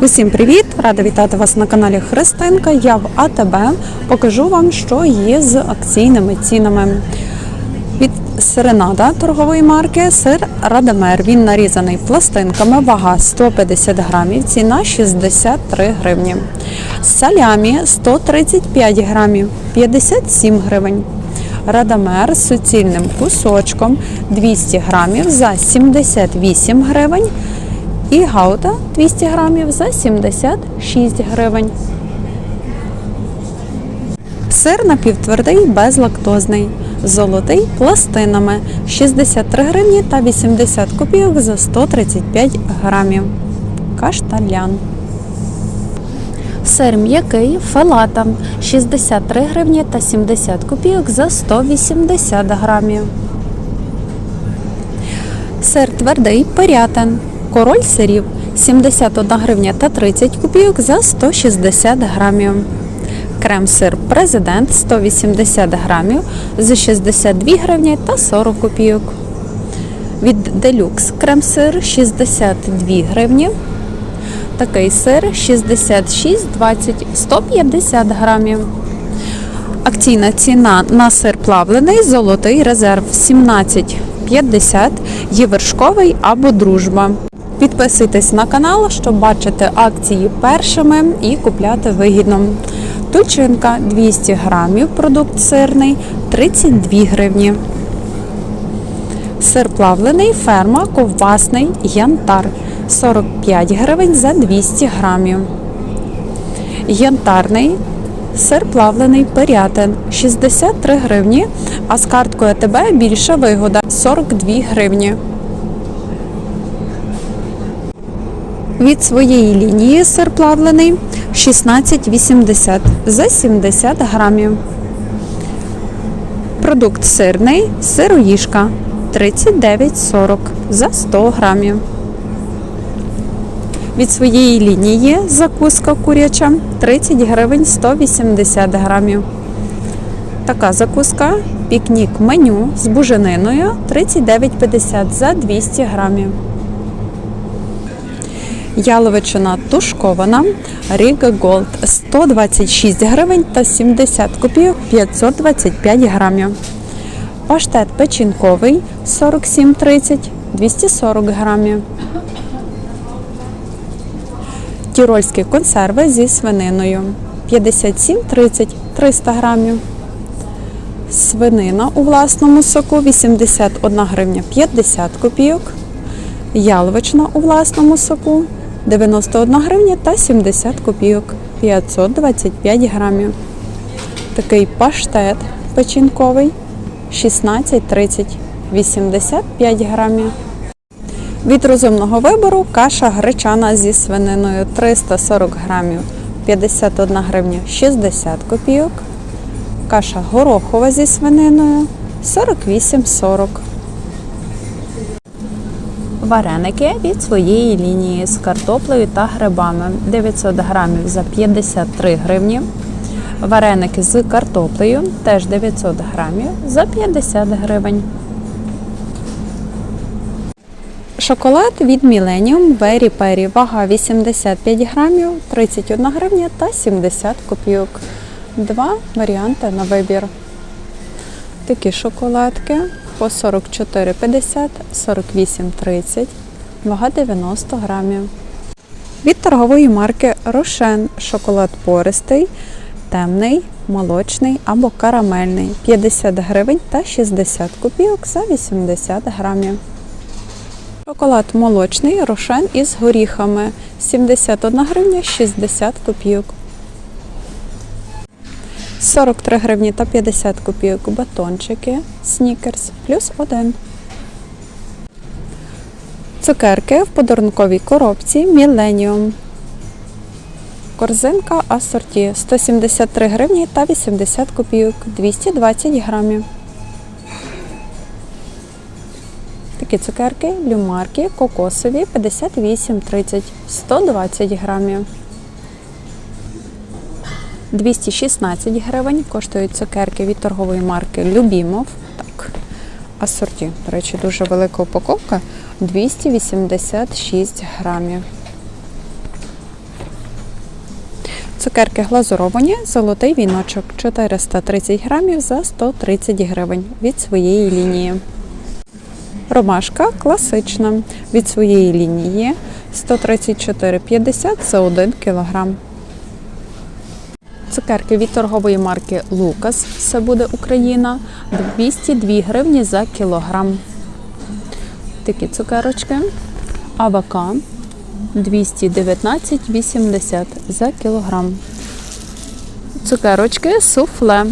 Усім привіт! Рада вітати вас на каналі Христинка. Я в АТБ. Покажу вам, що є з акційними цінами. Від Серенада торгової марки сир Радамер. Він нарізаний пластинками, вага 150 грамів, ціна 63 гривні. Салямі 135 грамів, 57 гривень. Радамер з суцільним кусочком 200 грамів за 78 гривень. І гауда 200 грамів за 76 гривень. Сир напівтвердий безлактозний. Золотий пластинами 63 гривні та 80 копійок за 135 грамів. Кашталян. Сир м'який фелата 63 гривні та 70 копійок за 180 грамів. Сир твердий пирятин. Король сирів 71 гривня та 30 копійок за 160 грамів. Крем-сир президент 180 грамів за 62 гривні та 40 копійок. Від делюкс крем-сир 62 гривні. Такий сир 66,20 150 грамів. Акційна ціна на сир плавлений золотий резерв 17,50 є вершковий або дружба. Підписуйтесь на канал, щоб бачити акції першими і купляти вигідно. Тульчинка 200 грамів, продукт сирний 32 гривні. Сир плавлений, ферма, ковбасний, янтар 45 гривень за 200 грамів. Янтарний сир плавлений пирятин 63 гривні, а з карткою АТБ більша вигода 42 гривні. Від своєї лінії сир плавлений 16,80 за 70 грамів. Продукт сирний сироїжка 39,40 за 100 грамів. Від своєї лінії закуска куряча 30 гривень 180 грамів. Така закуска пікнік меню з бужениною 39,50 за 200 грамів. Яловичина тушкована Ріга Голд 126 гривень та 70 копійок 525 грамів. Паштет печінковий 47,30 240 грамів. Тірольські консерви зі свининою 57,30 300 грамів. Свинина у власному соку 81 гривня 50 копійок. Яловична у власному соку 91 гривня та 70 копійок 525 грамів. Такий паштет печінковий 16,30 85 грамів. Від розумного вибору каша гречана зі свининою 340 грамів 51 гривня 60 копійок. Каша горохова зі свининою 48,40. Вареники від своєї лінії з картоплею та грибами 900 грамів за 53 гривні. Вареники з картоплею теж 900 грамів за 50 гривень. Шоколад від Millennium Berry Perry. Вага 85 грамів, 31 гривня та 70 копійок. Два варіанти на вибір. Такі шоколадки по 44,50, 48,30, вага 90 грамів. Від торгової марки Рошен шоколад пористий, темний, молочний або карамельний 50 гривень та 60 копійок за 80 грамів. Шоколад молочний рошен із горіхами 71 гривня 60 копійок. 43 гривні та 50 копійок батончики Снікерс плюс 1. Цукерки в подарунковій коробці Millennium. Корзинка асорті 173 гривні та 80 копійок 220 грамів. Такі цукерки люмарки кокосові 58,30 120 грамів. 216 гривень коштують цукерки від торгової марки Любімов. Так, асорті. До речі, дуже велика упаковка 286 грамів. Цукерки глазуровані, золотий віночок 430 грамів за 130 гривень від своєї лінії. Ромашка класична від своєї лінії 134,50 за 1 кг. Цукерки від торгової марки Лукас, все буде Україна, 202 гривні за кілограм. Такі цукерочки. Авака 219,80 за кілограм. Цукерочки суфле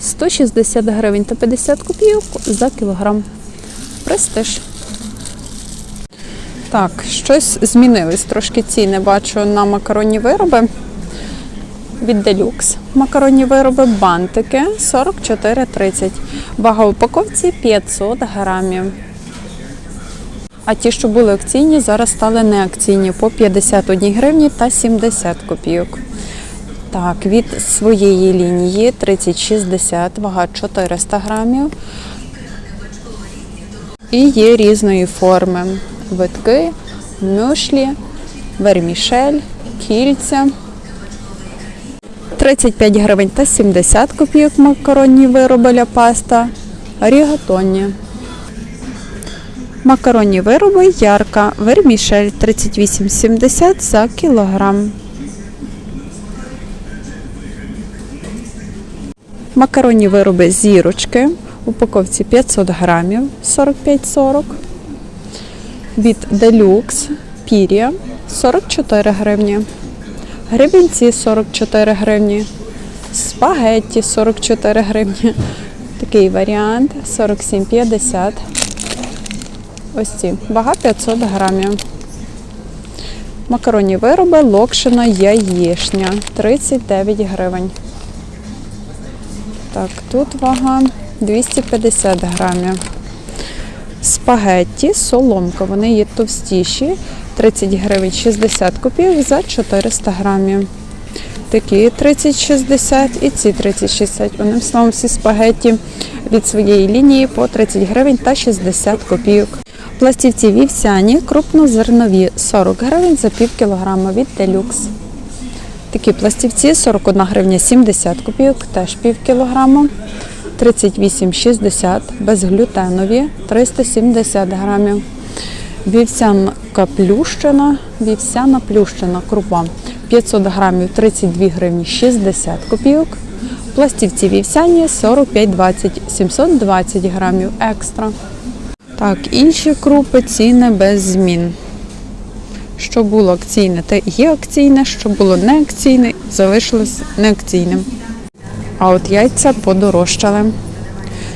160 гривень та 50 копійок за кілограм. Престиж. Так, щось змінилось. Трошки ціни бачу на макаронні вироби. Від Deluxe. Макаронні вироби, бантики 44,30. Вага упаковці 500 грамів. А ті, що були акційні, зараз стали неакційні по 51 гривні та 70 копійок. Так, від своєї лінії 3060, вага 400 грамів. І є різної форми. Витки, мюшлі, вермішель, кільця. 35 гривень та 70 копійок макаронні вироби ля паста. Рігатонні. Макаронні вироби ярка, вермішель 38,70 за кілограм. Макаронні вироби зірочки. Упаковці 500 грамів 45,40. Від Deluxe пір'я 44 гривні. Гребінці 44 гривні. Спагетті 44 гривні. Такий варіант 47,50. Ось ці. Вага 500 грамів. Макаронні вироби локшина яєшня 39 гривень. Так, тут вага 250 грамів. Спагетті, соломка, вони є товстіші. 30 гривень 60 копійок за 400 грамів. Такі 30-60 і ці 30-60. Одним словом, всі спагетті від своєї лінії по 30 гривень та 60 копійок. Пластівці вівсяні, крупнозернові 40 гривень за пів кілограма від Deluxe. Такі пластівці 41 гривня 70 копійок, теж пів кілограма. 38,60 безглютенові 370 грамів. Вівсянка плющена, вівсяна плющена крупа 500 грамів 32 гривні 60 копійок. Пластівці вівсяні 45,20 720 грамів екстра. Так, інші крупи ціни без змін. Що було акційне, те є акційне, що було не акційне, залишилось неакційним. А от яйця подорожчали.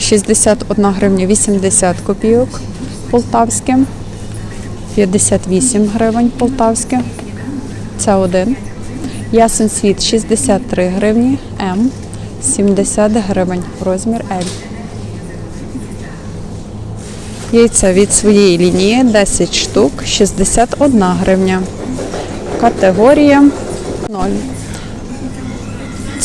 61 гривня 80 копійок полтавське, 58 гривень полтавське. Це один. Ясен світ 63 гривні, М, 70 гривень, розмір L. Яйця від своєї лінії 10 штук, 61 гривня. Категорія 0.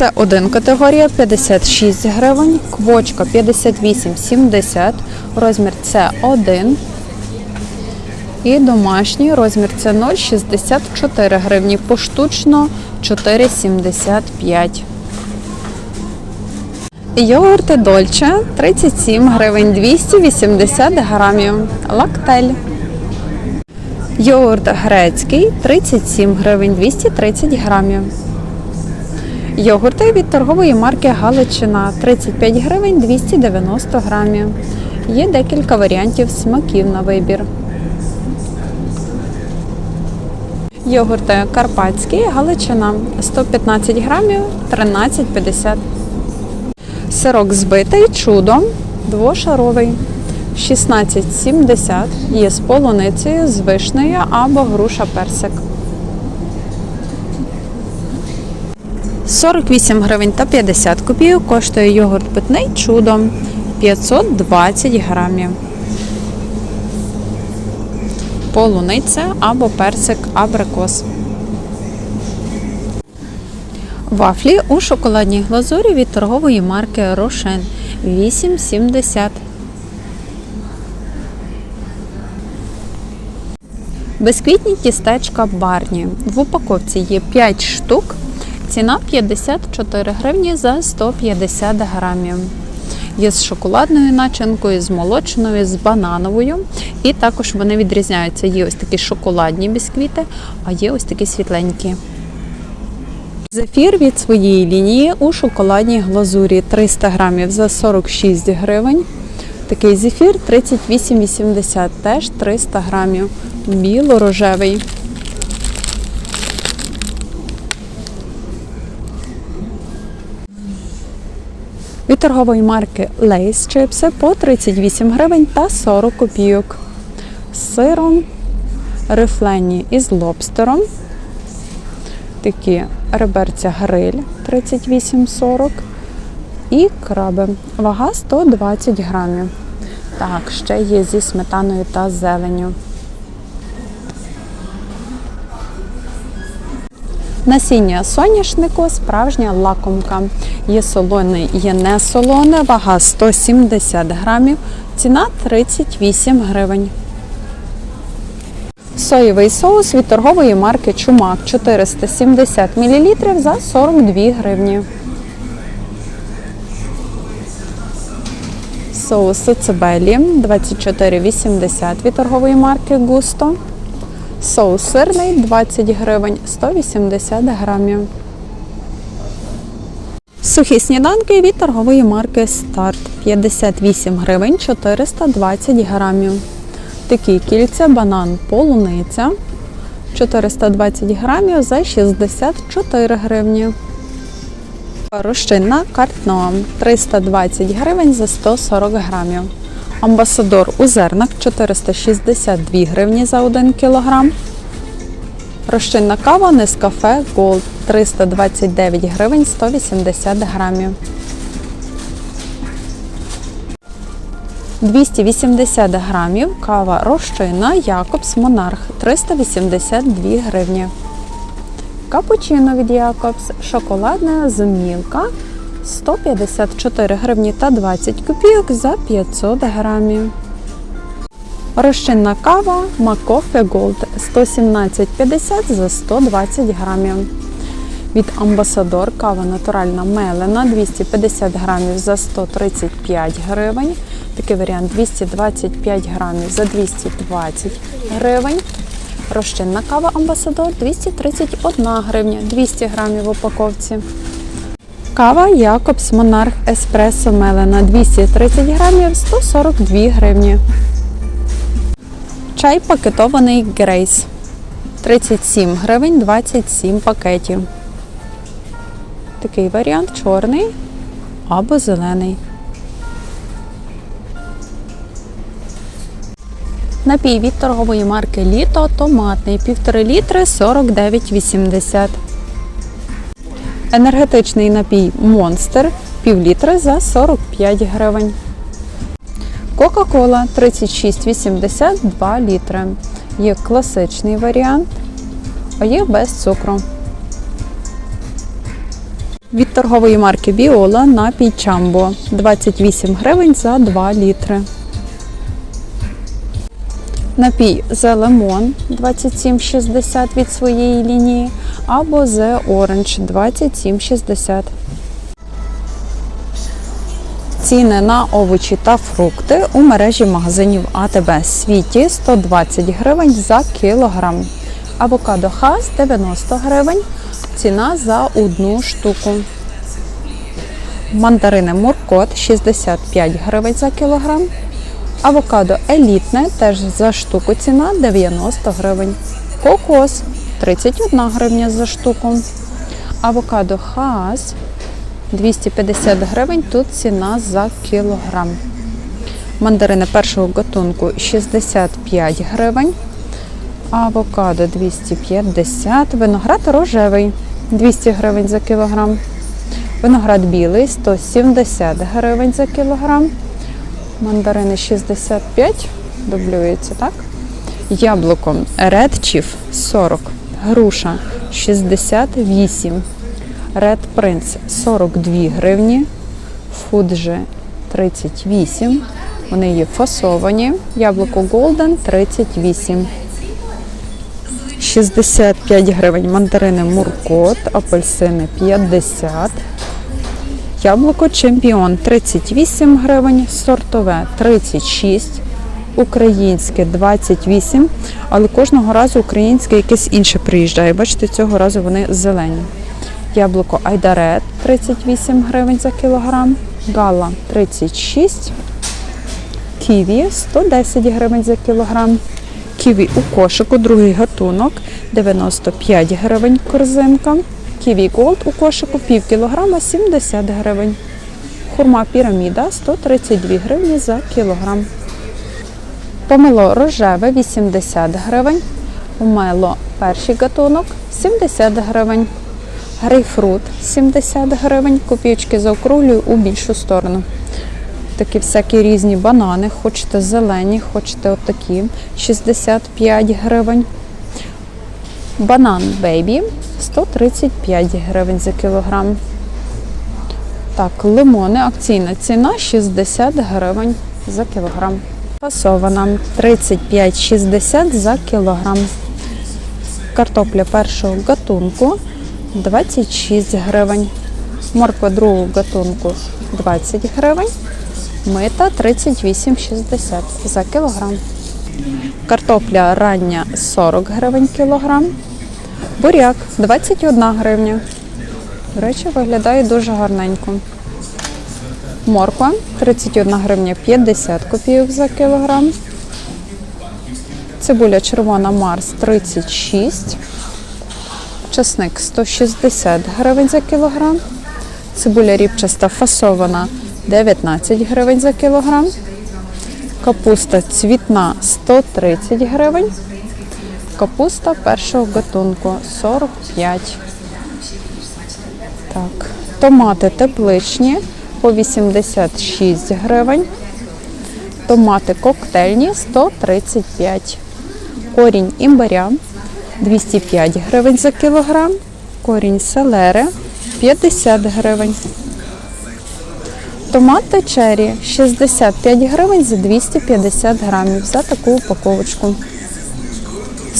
Це один категорія 56 гривень, квочка 58,70, розмір це 1. І домашній розмір це 0,64 гривні, поштучно 4,75. Йогурти Дольче 37 гривень 280 грамів. Лактель. Йогурт грецький 37 гривень 230 грамів. Йогурти від торгової марки Галичина 35 гривень 290 грамів. Є декілька варіантів смаків на вибір. Йогурти карпатський Галичина 115 грамів 13,50. Сирок збитий чудо двошаровий 16,70. Є з полуницею, з вишнею або груша персик. 48 гривень та 50 копійок коштує йогурт питний чудо 520 грамів. Полуниця або персик абрикос. Вафлі у шоколадній глазурі від торгової марки Рошен 8,70. Безквітні тістечка барні. В упаковці є 5 штук. Ціна 54 гривні за 150 грамів. Є з шоколадною начинкою, з молочною, з банановою. І також вони відрізняються. Є ось такі шоколадні бісквіти, а є ось такі світленькі. Зефір від своєї лінії у шоколадній глазурі 300 грамів за 46 гривень. Такий зефір 38,80, теж 300 грамів. Біло-рожевий. Від торгової марки Lay's чипси по 38 гривень та 40 копійок. З сиром, рифлені із лобстером. Такі реберця гриль 38,40 і краби. Вага 120 грамів. Так, ще є зі сметаною та зеленю. Насіння соняшнику справжня лакомка. Є солоне, є не солоне, вага 170 грамів, ціна 38 гривень. Соєвий соус від торгової марки Чумак 470 мл за 42 гривні. Соуси цибелі 24,80 від торгової марки Густо. Соус сирний 20 гривень 180 грамів. Сухі сніданки від торгової марки Старт 58 гривень 420 грамів. Такі кільця, банан, полуниця 420 грамів за 64 гривні. Розчинна картноа 320 гривень за 140 грамів. Амбасадор у зернах 462 гривні за 1 кілограм. Розчинна кава Нескафе Gold 329 гривень 180 грамів. 280 грамів кава розчинна Якобс Монарх 382 гривні. Капучино від Якобс, шоколадна зумілка 154 гривні та 20 копійок за 500 грамів. Розчинна кава Макофе Gold 117,50 за 120 грамів. Від Амбасадор кава натуральна мелена 250 грамів за 135 гривень. Такий варіант 225 грамів за 220 гривень. Розчинна кава Амбасадор 231 гривня, 200 грамів в упаковці. Кава Якобс Монарх Еспресо Мелена 230 грамів 142 гривні. Чай пакетований Грейс 37 гривень 27 пакетів. Такий варіант чорний або зелений. Напій від торгової марки Літо томатний 1,5 літри 49,80. Енергетичний напій Монстер пів літри за 45 гривень. Кока-кола 36,80 2 літри. Є класичний варіант, а є без цукру. Від торгової марки Біола напій Чамбо 28 гривень за 2 літри. Напій The Lemon 27,60 від своєї лінії або The Orange 27,60. Ціни на овочі та фрукти у мережі магазинів АТБ світі 120 гривень за кілограм. Авокадо Хас 90 гривень. Ціна за одну штуку. Мандарини Муркот 65 гривень за кілограм. Авокадо елітне теж за штуку ціна 90 гривень. Кокос 31 гривня за штуку. Авокадо Хаас 250 гривень, тут ціна за кілограм. Мандарини першого гатунку 65 гривень. Авокадо 250, виноград рожевий 200 гривень за кілограм. Виноград білий 170 гривень за кілограм. Мандарини 65, дублюється, так? Яблуко Red Chief 40, груша 68, Red Prince 42 гривні, Фуджи 38, вони є фасовані, яблуко Golden 38. 65 гривень. Мандарини Муркот, апельсини 50. Яблуко Чемпіон 38 гривень, сортове 36, українське 28, але кожного разу українське якесь інше приїжджає. Бачите, цього разу вони зелені. Яблуко Айдарет 38 гривень за кілограм, гала 36, ківі 110 гривень за кілограм. Ківі у кошику, другий гатунок 95 гривень корзинка. Ківі Голд у кошику пів кілограма 70 гривень. Хурма піраміда 132 гривні за кілограм. Помело рожеве 80 гривень. Помело перший гатунок 70 гривень. Грейпфрут 70 гривень. Копійки заокруглюю у більшу сторону. Такі всякі різні банани. Хочете зелені, хочете отакі 65 гривень. Банан бейбі 135 гривень за кілограм. Так, лимони, акційна ціна 60 гривень за кілограм. Фасована 35,60 за кілограм. Картопля першого гатунку 26 гривень. Морква другого гатунку 20 гривень. Мита 38,60 за кілограм. Картопля рання 40 гривень кілограм. Буряк 21 гривня. До речі, виглядає дуже гарненько. Морква 31 гривня 50 копійок за кілограм. Цибуля червона Марс 36. Часник 160 гривень за кілограм. Цибуля ріпчаста фасована 19 гривень за кілограм. Капуста цвітна 130 гривень. Капуста першого гатунку 45. Так. Томати тепличні по 86 гривень. Томати коктейльні 135. Корінь імбиря 205 гривень за кілограм. Корінь селери 50 гривень. Томати черрі 65 гривень за 250 грамів за таку упаковочку.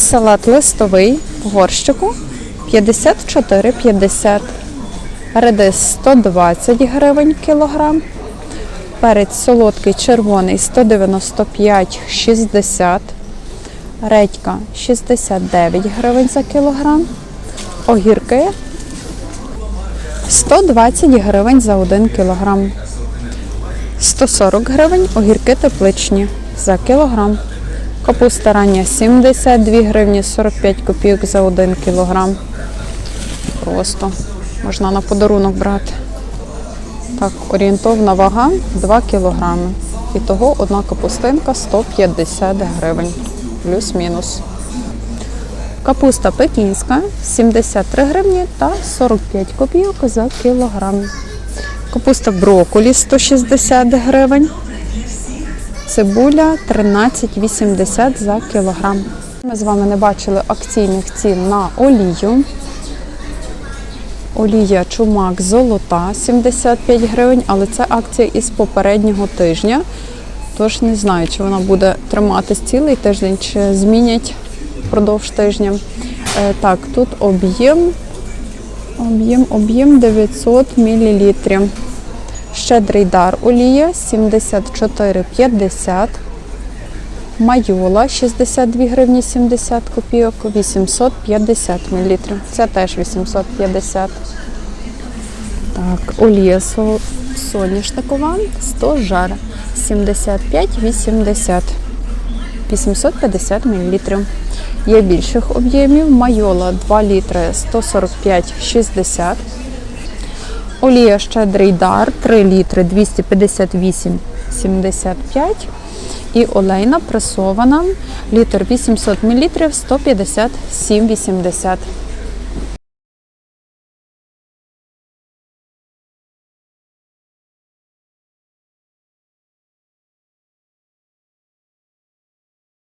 Салат листовий в горщику 54,50. Редис 120 гривень кілограм. Перець солодкий червоний 195,60. Редька 69 гривень за кілограм. Огірки 120 гривень за 1 кілограм. 140 гривень огірки тепличні за кілограм. Капуста рання 72 гривні 45 копійок за 1 кілограм. Просто можна на подарунок брати. Так, орієнтовна вага 2 кілограми. І того одна капустинка 150 гривень. Плюс-мінус. Капуста пекінська 73 гривні та 45 копійок за кілограм. Капуста брокколі 160 гривень. Цибуля 13,80 за кілограм. Ми з вами не бачили акційних цін на олію. Олія чумак золота 75 гривень, але це акція із попереднього тижня. Тож не знаю, чи вона буде триматись цілий тиждень, чи змінять впродовж тижня. Е, так, тут об'єм, об'єм, об'єм 900 мл. Щедрий дар олія 74,50. Майола 62 гривні 70 копійок, 850 мл. Це теж 850. Так, олія соняшникова 100 жар 75,80. 850 мл. Є більших об'ємів. Майола 2 літри 145,60. Олія щедрий дар 3 літри 258,75. І олейна пресована літр 800 мл 157,80.